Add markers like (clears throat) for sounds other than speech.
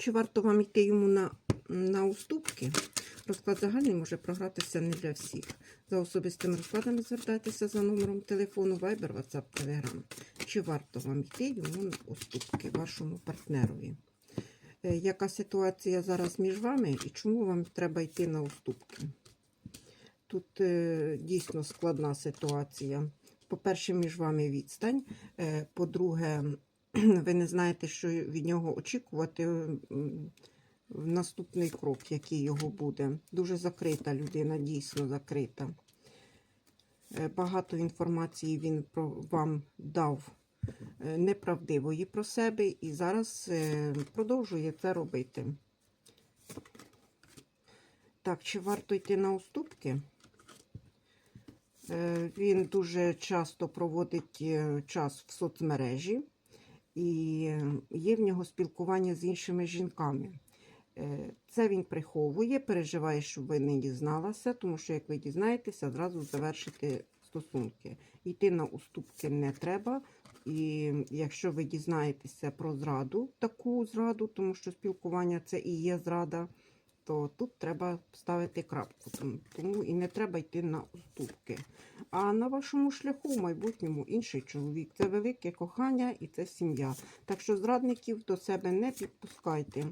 Чи варто вам йти йому на, на уступки? Розклад загальний може програтися не для всіх. За особистими розкладами звертайтеся за номером телефону Viber, WhatsApp, Telegram. Чи варто вам йти йому на уступки, вашому партнерові? Е, Яка ситуація зараз між вами і чому вам треба йти на уступки? Тут е, дійсно складна ситуація. По-перше, між вами відстань. Е, По-друге, (clears throat) ви не знаєте, що від нього очікувати в наступний крок, який його буде. Дуже закрита людина, дійсно закрита. Е, Багато інформації він про вам дав е, неправдивої про себе і зараз е, продовжує це робити. Так, чи варто йти на уступки? Він дуже часто проводить час в соцмережі і є в нього спілкування з іншими жінками. Е, Це він приховує, переживає, щоб ви не дізналися, тому що як ви дізнаєтеся, зразу завершити стосунки. Йти на уступки не треба. І якщо ви дізнаєтеся про зраду, таку зраду, тому що спілкування це і є зрада, то тут треба ставити крапку. Тому- і не треба йти на уступки. А на вашому шляху в майбутньому інший чоловік. Це велике кохання і це сім'я. Так що зрадників до себе не підпускайте.